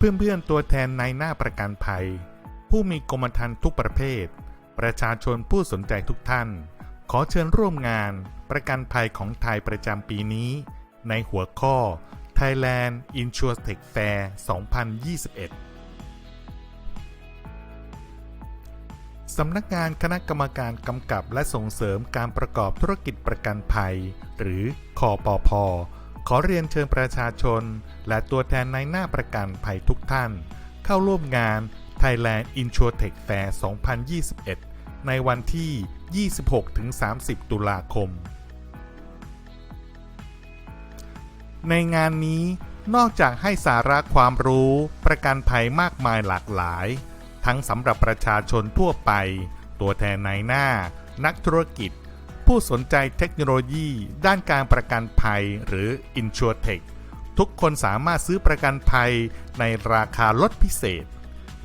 เพื่อนๆตัวแทนในหน้าประกันภัย ผู้มีกรมธรรม์ทุกประเภท ประชาชนผู้สนใจทุกท่าน ขอเชิญร่วมงานประกันภัยของไทยประจำปีนี้ ในหัวข้อ Thailand InsurTech Fair 2021สำนักงานคณะกรรมการกำกับและส่งเสริมการประกอบธุรกิจประกันภัย หรือคอปอพขอเรียนเชิญประชาชน และตัวแทนในหน้าประกันภัยทุกท่าน เข้าร่วมงาน Thailand InsurTech Fair 2021 ในวันที่ 26-30 ตุลาคม ในงานนี้นอกจากให้สาระความรู้ประกันภัยมากมายหลากหลาย ทั้งสำหรับประชาชนทั่วไป ตัวแทนนายหน้า นักธุรกิจ ผู้สนใจเทคโนโลยี ด้านการประกันภัยหรือ InsurTech ทุกคนสามารถซื้อประกันภัยในราคาลดพิเศษ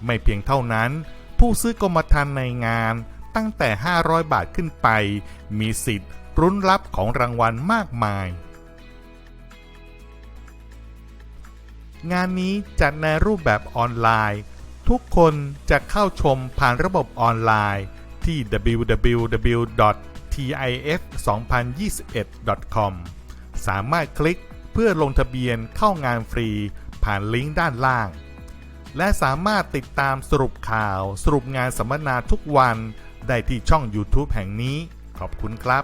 ไม่เพียงเท่านั้น ผู้ซื้อกรมธรรม์ในงานตั้งแต่ 500 บาทขึ้นไป มีสิทธิ์รุ้นรับของรางวัลมากมาย งานนี้จัดในรูปแบบออนไลน์ ทุกคนจะเข้าชมผ่านระบบออนไลน์ที่ www.tif2021.com สามารถคลิก เพื่อลงทะเบียนเข้างานฟรี ผ่านลิงก์ด้านล่าง และสามารถติดตามสรุปข่าว สรุปงานสัมมนาทุกวัน ได้ที่ช่อง YouTube แห่งนี้ ขอบคุณครับ